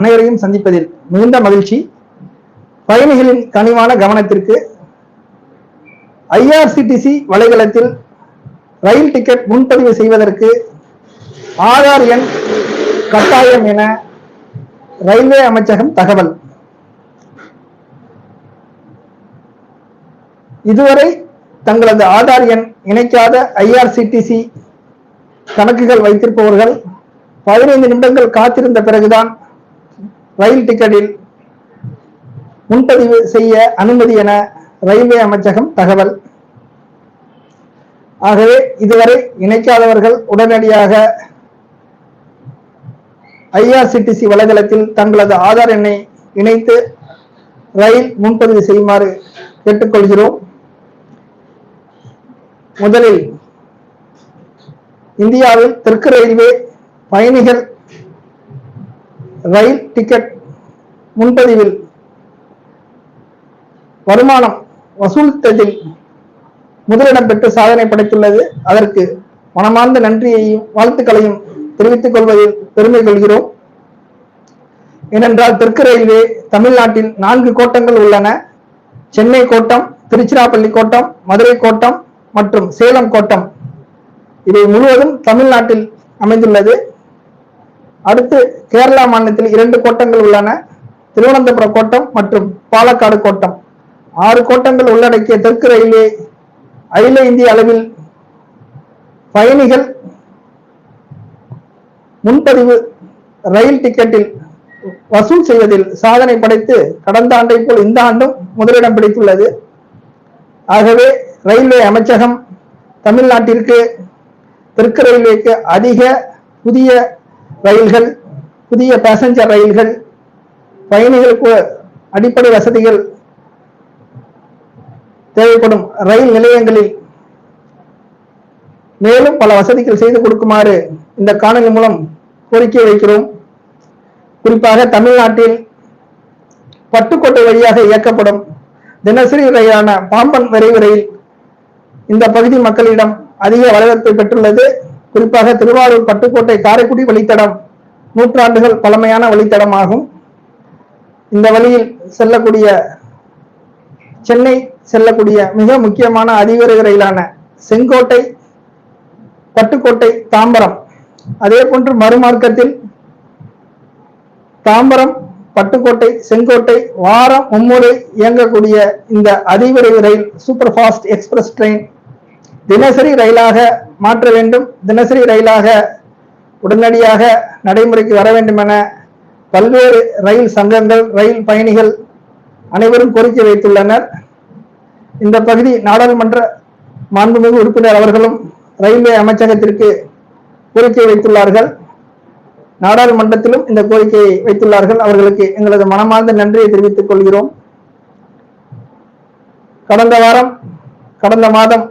அனைவரையும் சந்திப்பதில் மிகுந்த மகிழ்ச்சி. பயணிகளின் கனிவான கவனத்திற்கு ஐஆர்சிடிசி வலைதளத்தில் ரயில் டிக்கெட் முன்பதிவு செய்வதற்கு ஆதார் எண் கட்டாயம் என ரயில்வே அமைச்சகம் தகவல். இதுவரை தங்களது ஆதார் எண் இணைக்காத ஐஆர்சிடிசி கணக்குகள் வைத்திருப்பவர்கள் பதினைந்து நிமிடங்கள் காத்திருந்த பிறகுதான் ரயில் டிக்கெட்டில் முன்பதிவு செய்ய அனுமதி என ரயில்வே அமைச்சகம் தகவல். ஆகவே இதுவரை இணைக்காதவர்கள் உடனடியாக ஐஆர்சிடிசி வலைதளத்தில் தங்களது ஆதார் எண்ணை இணைத்து ரயில் முன்பதிவு செய்யுமாறு கேட்டுக்கொள்கிறோம். முதலில் இந்தியாவில் தெற்கு ரயில்வே பயணிகள் ரயில் டிக்கெட் முன்பதிவில் வருமானம் வசூலித்ததில் முதலிடம் பெற்று சாதனை படைத்துள்ளது. அதற்கு மனமார்ந்த நன்றியையும் வாழ்த்துக்களையும் தெரிவித்துக் கொள்வதில் பெருமை கொள்கிறோம். ஏனென்றால் தெற்கு ரயில்வே தமிழ்நாட்டில் நான்கு கோட்டங்கள் உள்ளன. சென்னை கோட்டம் திருச்சிராப்பள்ளி கோட்டம் மதுரை கோட்டம் மற்றும் சேலம் கோட்டம். இவை முழுவதும் தமிழ்நாட்டில் அமைந்துள்ளது. அடுத்து கேரளா மாநிலத்தில் இரண்டு கோட்டங்கள் உள்ளன. திருவனந்தபுரம் கோட்டம் மற்றும் பாலக்காடு கோட்டம். ஆறு கோட்டங்கள் உள்ளடக்கிய தெற்கு ரயில்வே அகில இந்திய அளவில் பயணிகள் முன்பதிவு ரயில் டிக்கெட்டில் வசூல் செய்வதில் சாதனை படைத்து கடந்த ஆண்டை போல் இந்த ஆண்டும் முதலிடம் பிடித்துள்ளது. ஆகவே ரயில்வே அமைச்சகம் தமிழ்நாட்டிற்கு தெற்கு ரயில்வேக்கு அதிக புதிய ரயில்கள் புதிய பேசஞ்சர் ரயில்கள் பயணிகளுக்கு அடிப்படை வசதிகள் தேவைப்படும் ரயில் நிலையங்களில் மேலும் பல வசதிகள் செய்து கொடுக்குமாறு இந்த காணொலி மூலம் கோரிக்கை வைக்கிறோம். குறிப்பாக தமிழ்நாட்டில் பட்டுக்கோட்டை வழியாக இயக்கப்படும் தினசரி ரயிலான பாம்பன் விரைவு ரயில் இந்த பகுதி மக்களிடம் அதிக வரவேற்பை பெற்றுள்ளது. குறிப்பாக திருவாரூர் பட்டுக்கோட்டை காரைக்குடி வழித்தடம் நூற்றாண்டுகள் பழமையான வழித்தடமாகும். இந்த வழியில் செல்லக்கூடிய சென்னை செல்லக்கூடிய மிக முக்கியமான அதிவிரைவு ரயிலான செங்கோட்டை பட்டுக்கோட்டை தாம்பரம். அதே போன்று மறுமார்க்கத்தில் தாம்பரம் பட்டுக்கோட்டை செங்கோட்டை வாரம் மும்முறை இயங்கக்கூடிய இந்த அதிவிரைவு ரயில் சூப்பர் ஃபாஸ்ட் எக்ஸ்பிரஸ் ட்ரெயின் தினசரி ரயிலாக மாற்ற வேண்டும். தினசரி ரயிலாக உடனடியாக நடைமுறைக்கு வர வேண்டும் என பல்வேறு ரயில் சங்கங்கள் ரயில் பயணிகள் அனைவரும் கோரிக்கை வைத்துள்ளனர். இந்த பகுதி நாடாளுமன்ற மாண்புமிகு உறுப்பினர் அவர்களும் ரயில்வே அமைச்சகத்திற்கு கோரிக்கை வைத்துள்ளார்கள். நாடாளுமன்றத்திலும் இந்த கோரிக்கையை வைத்துள்ளார்கள். அவர்களுக்கு எங்களது மனமார்ந்த நன்றியை தெரிவித்துக் கொள்கிறோம். கடந்த வாரம் கடந்த மாதம்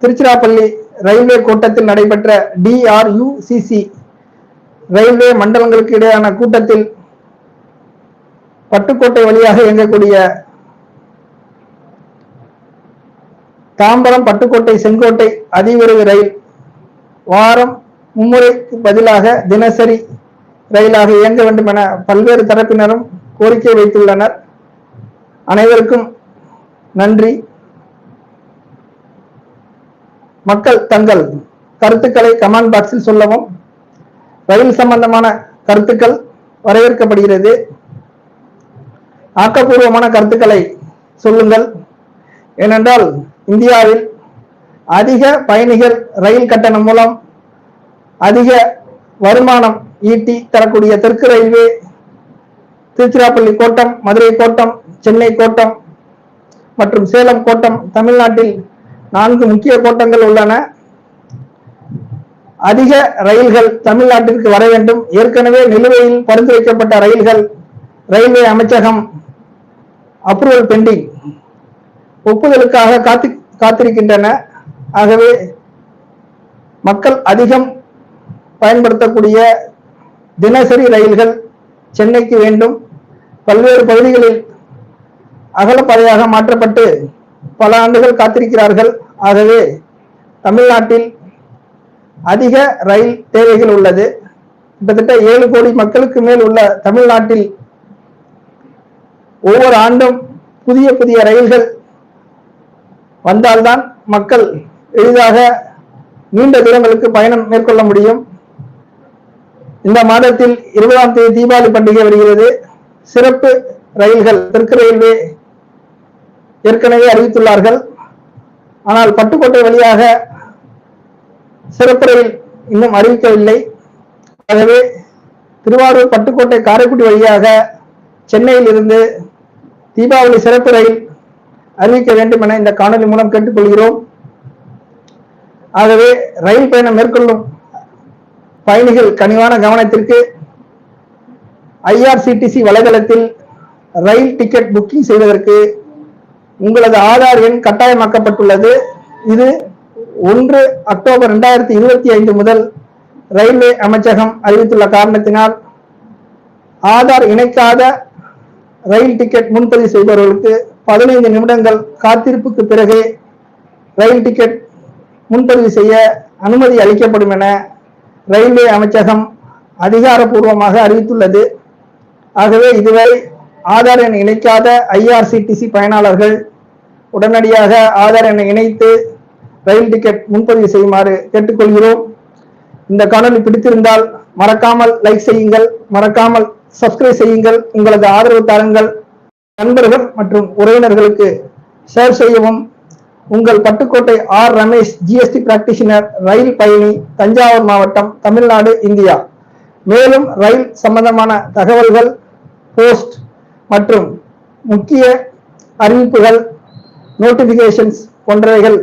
திருச்சிராப்பள்ளி ரயில்வே கூட்டத்தில் நடைபெற்ற டிஆர்யுசிசி ரயில்வே மண்டலங்களுக்கு இடையான கூட்டத்தில் பட்டுக்கோட்டை வழியாக இயங்கக்கூடிய தாம்பரம் பட்டுக்கோட்டை செங்கோட்டை அதிவிரைவு ரயில் வாரம் மும்முறைக்கு பதிலாக தினசரி ரயிலாக இயங்க வேண்டும் என பல்வேறு தரப்பினரும் கோரிக்கை வைத்துள்ளனர். அனைவருக்கும் நன்றி. மக்கள் தங்கள் கருத்துக்களை கமெண்ட் பாக்ஸில் சொல்லவும். ரயில் சம்பந்தமான கருத்துக்கள் வரவேற்கப்படுகிறது ஆக்கப்பூர்வமான கருத்துக்களை சொல்லுங்கள். ஏனென்றால் இந்தியாவில் அதிக பயணிகள் ரயில் கட்டணம் மூலம் அதிக வருமானம் ஈட்டி தரக்கூடிய தெற்கு ரயில்வே திருச்சிராப்பள்ளி கோட்டம் மதுரை கோட்டம் சென்னை கோட்டம் மற்றும் சேலம் கோட்டம் தமிழ்நாட்டில் நான்கு முக்கிய கோட்டங்கள் உள்ளன. அதிக ரயில்கள் தமிழ்நாட்டிற்கு வர வேண்டும். ஏற்கனவே நிலுவையில் பரிந்துரைக்கப்பட்ட ரயில்கள் ரயில்வே அமைச்சகம் அப்ரூவல் பெண்டிங் ஒப்புதலுக்காக காத்து காத்திருக்கின்றன. ஆகவே மக்கள் அதிகம் பயன்படுத்தக்கூடிய தினசரி ரயில்கள் சென்னைக்கு வேண்டும். பல்வேறு பகுதிகளில் அகலப்பாதையாக மாற்றப்பட்டு பல ஆண்டுகள் காத்திருக்கிறார்கள். ஆகவே தமிழ்நாட்டில் அதிக ரயில் தேவைகள் உள்ளது. கிட்டத்தட்ட ஏழு கோடி மக்களுக்கு மேல் உள்ள தமிழ்நாட்டில் ஒவ்வொரு ஆண்டும் புதிய புதிய ரயில்கள் வந்தால்தான் மக்கள் எளிதாக நீண்ட தூரங்களுக்கு பயணம் மேற்கொள்ள முடியும். இந்த மாதத்தில் இருபதாம் தேதி தீபாவளி பண்டிகை வருகிறது. சிறப்பு ரயில்கள் தெற்கு ரயில்வே ஏற்கனவே அறிவித்துள்ளார்கள். ஆனால் பட்டுக்கோட்டை வழியாக சிறப்பு ரயில் இன்னும் அறிவிக்கவில்லை. ஆகவே திருவாரூர் பட்டுக்கோட்டை காரைக்குடி வழியாக சென்னையில் இருந்து தீபாவளி சிறப்பு ரயில் அறிவிக்க வேண்டும் என இந்த காணொலி மூலம் கேட்டுக்கொள்கிறோம். ஆகவே ரயில் பயணம் மேற்கொள்ளும் பயணிகள் கனிவான கவனத்திற்கு ஐஆர்சிடிசி வலைதளத்தில் ரயில் டிக்கெட் புக்கிங் செய்வதற்கு உங்களது ஆதார் எண் கட்டாயமாக்கப்பட்டுள்ளது. இது ஒன்று அக்டோபர் ரெண்டாயிரத்தி இருபத்தி ஐந்து முதல் ரயில்வே அமைச்சகம் அறிவித்துள்ள காரணத்தினால் ஆதார் இணைக்காத ரயில் டிக்கெட் முன்பதிவு செய்பவர்களுக்கு பதினைந்து நிமிடங்கள் காத்திருப்புக்கு பிறகு ரயில் டிக்கெட் முன்பதிவு செய்ய அனுமதி அளிக்கப்படும் என ரயில்வே அமைச்சகம் அதிகாரப்பூர்வமாக அறிவித்துள்ளது. ஆகவே இதுவரை ஆதார் எண் இணைக்காத ஐஆர்சிடிசி பயனாளர்கள் உடனடியாக ஆதார் எண்ணை இணைத்து ரயில் டிக்கெட் முன்பதிவு செய்யுமாறு கேட்டுக்கொள்கிறோம். இந்த காணொலி பிடித்திருந்தால் மறக்காமல் லைக் செய்யுங்கள் மறக்காமல் சப்ஸ்கிரைப் செய்யுங்கள் உங்களது ஆதரவு தாருங்கள். நண்பர்கள் மற்றும் உறவினர்களுக்கு ஷேர் செய்யவும். உங்கள் Pattukkottai R Ramesh GST practitioner ரயில் பயணி தஞ்சாவூர் மாவட்டம் தமிழ்நாடு இந்தியா. மேலும் ரயில் சம்பந்தமான தகவல்கள் போஸ்ட் மற்றும் முக்கிய அறிவிப்புகள் நோட்டிபிகேஷன்ஸ் போன்றவைகள்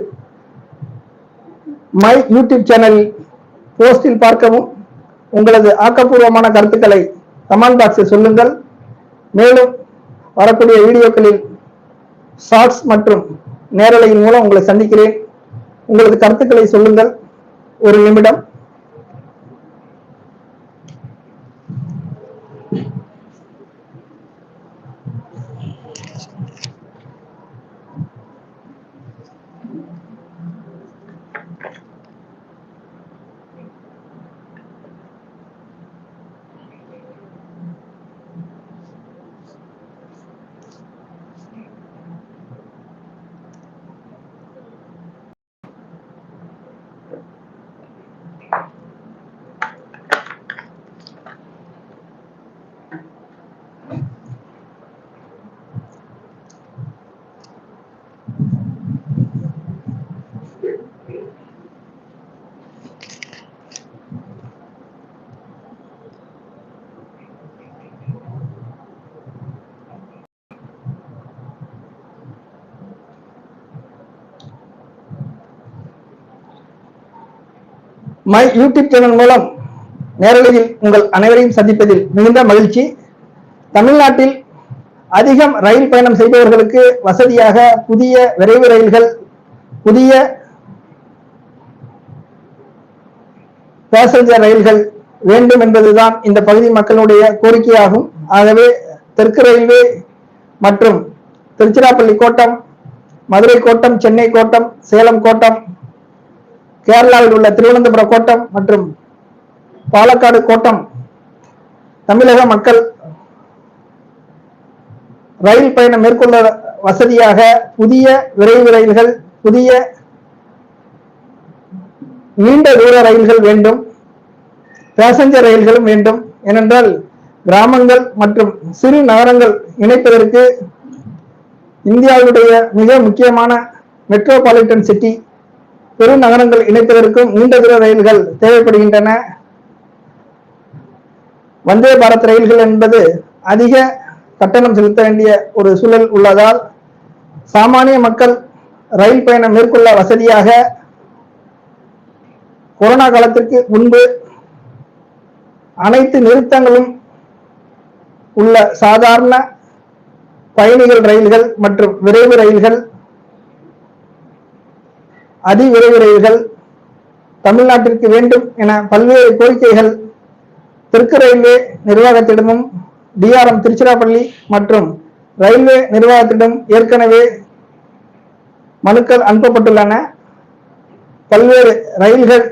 மை யூடியூப் சேனலில் போஸ்டில் பார்க்கவும். உங்களது ஆக்கப்பூர்வமான கருத்துக்களை கமெண்ட் பாக்ஸில் சொல்லுங்கள். மேலும் வரக்கூடிய வீடியோக்களில் ஷார்ட்ஸ் மற்றும் நேரலையின் மூலம் உங்களை சந்திக்கிறேன். உங்களது கருத்துக்களை சொல்லுங்கள். ஒரு நிமிடம். மை யூடியூப் சேனல் மூலம் நேரலையில் உங்கள் அனைவரையும் சந்திப்பதில் மிகுந்த மகிழ்ச்சி. தமிழ்நாட்டில் அதிகம் ரயில் பயணம் செய்பவர்களுக்கு வசதியாக புதிய விரைவு ரயில்கள் புதிய பேசஞ்சர் ரயில்கள் வேண்டும் என்பதுதான் இந்த பகுதி மக்களுடைய கோரிக்கையாகும். ஆகவே தெற்கு ரயில்வே மற்றும் திருச்சிராப்பள்ளி கோட்டம் மதுரை கோட்டம் சென்னை கோட்டம் சேலம் கோட்டம் கேரளாவில் உள்ள திருவனந்தபுரம் கோட்டம் மற்றும் பாலக்காடு கோட்டம் தமிழக மக்கள் ரயில் பயணம் மேற்கொள்ள வசதியாக புதிய விரைவு ரயில்கள் புதிய நீண்ட தூர ரயில்கள் வேண்டும் பேசஞ்சர் ரயில்களும் வேண்டும். ஏனென்றால் கிராமங்கள் மற்றும் சிறு நகரங்கள் இணைப்பதற்கு இந்தியாவுடைய மிக முக்கியமான மெட்ரோபாலிட்டன் சிட்டி பெருநகரங்கள் இணைப்பதற்கும் நீண்ட தூர ரயில்கள் தேவைப்படுகின்றன. வந்தே பாரத் ரயில்கள் என்பது அதிக கட்டணம் செலுத்த வேண்டிய ஒரு சூழல் உள்ளதால் சாமானிய மக்கள் ரயில் பயணம் மேற்கொள்ள வசதியாக கொரோனா காலத்திற்கு முன்பு அனைத்து நிறுத்தங்களும் உள்ள சாதாரண பயணிகள் ரயில்கள் மற்றும் விரைவு ரயில்கள் அதி ரயில்கள் தமிழ்நாட்டிற்கு வேண்டும் என பல்வேறு கோரிக்கைகள் தெற்கு ரயில்வே நிர்வாகத்திடமும் டிஆர்எம் திருச்சிராப்பள்ளி மற்றும் ரயில்வே நிர்வாகத்திடம் ஏற்கனவே மனுக்கள் அனுப்பப்பட்டுள்ளன. பல்வேறு ரயில்கள்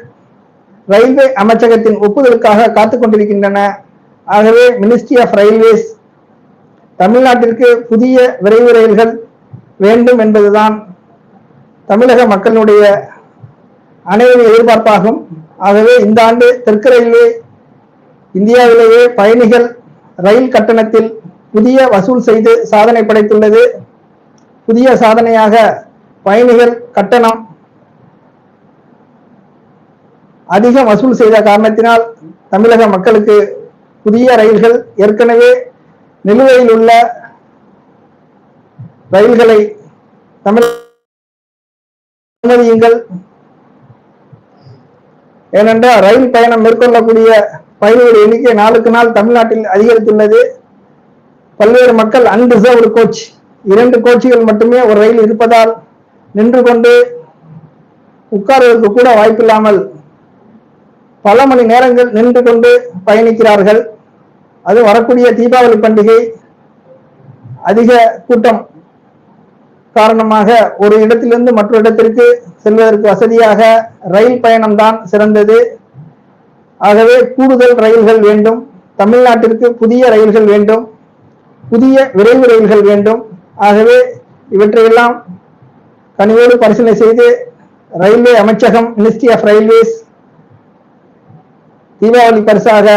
ரயில்வே அமைச்சகத்தின் ஒப்புதலுக்காக காத்துக்கொண்டிருக்கின்றன ஆகவே மினிஸ்ட்ரி ஆஃப் ரயில்வேஸ் தமிழ்நாட்டிற்கு புதிய விரைவு ரயில்கள் வேண்டும் என்பதுதான் தமிழக மக்களுடைய அனைவரின் எதிர்பார்ப்பாகும். ஆகவே இந்த ஆண்டு தெற்கு ரயில்வே இந்தியாவிலேயே பயணிகள் ரயில் கட்டணத்தில் புதிய வசூல் செய்து சாதனை படைத்துள்ளது. புதிய சாதனையாக பயணிகள் கட்டணம் அதிகம் வசூல் செய்த காரணத்தினால் தமிழக மக்களுக்கு புதிய ரயில்கள் ஏற்கனவே நிலுவையில் உள்ள ரயில்களை தமிழ் அனுமதியுங்கள். ஏனென்றால் ரயில் பயணம் மேற்கொள்ளக்கூடிய பயணிகள் எண்ணிக்கை நாளுக்கு நாள் தமிழ்நாட்டில் அதிகரித்துள்ளது. பல்வேறு மக்கள் அன்ரிசர்வ்டு கோச் இரண்டு கோச்சுகள் மட்டுமே ஒரு ரயில் இருப்பதால் நின்று கொண்டு உட்கார்வதற்கு கூட வாய்ப்பில்லாமல் பல மணி நேரங்கள் நின்று கொண்டு பயணிக்கிறார்கள். அது வரக்கூடிய தீபாவளி பண்டிகை அதிக கூட்டம் காரணமாக ஒரு இடத்திலிருந்து மற்றொரு இடத்திற்கு செல்வதற்கு வசதியாக ரயில் பயணம்தான் சிறந்தது. ஆகவே கூடுதல் ரயில்கள் வேண்டும். தமிழ்நாட்டிற்கு புதிய ரயில்கள் வேண்டும். புதிய விரைவு ரயில்கள் வேண்டும். ஆகவே இவற்றையெல்லாம் கனிவோடு பரிசீலனை செய்து ரயில்வே அமைச்சகம் மினிஸ்ட்ரி ஆஃப் ரயில்வேஸ் தீபாவளி பரிசாக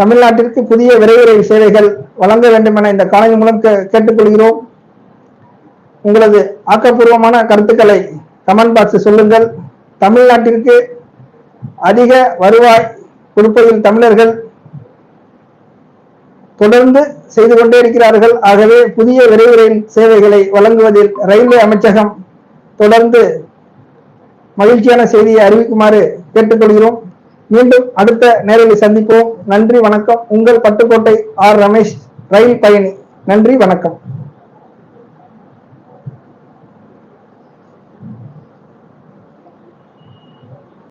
தமிழ்நாட்டிற்கு புதிய விரைவு ரயில் சேவைகள் வழங்க வேண்டும் என இந்த காணொலி மூலம் கேட்டுக்கொள்கிறோம். உங்களது ஆக்கப்பூர்வமான கருத்துக்களை கமெண்ட் பாக்ஸ் சொல்லுங்கள். தமிழ்நாட்டிற்கு அதிக வருவாய் கொடுப்பதில் தமிழர்கள் தொடர்ந்து செய்து கொண்டே இருக்கிறார்கள். ஆகவே புதிய விரைவு ரயில் சேவைகளை வழங்குவதில் ரயில்வே அமைச்சகம் தொடர்ந்து மகிழ்ச்சியான செய்தியை அறிவிக்குமாறு கேட்டுக்கொள்கிறோம். மீண்டும் அடுத்த நேரில் சந்திப்போம். நன்றி வணக்கம். உங்கள் பட்டுக்கோட்டை ஆர் ரமேஷ் ரயில் பயணி. நன்றி வணக்கம்.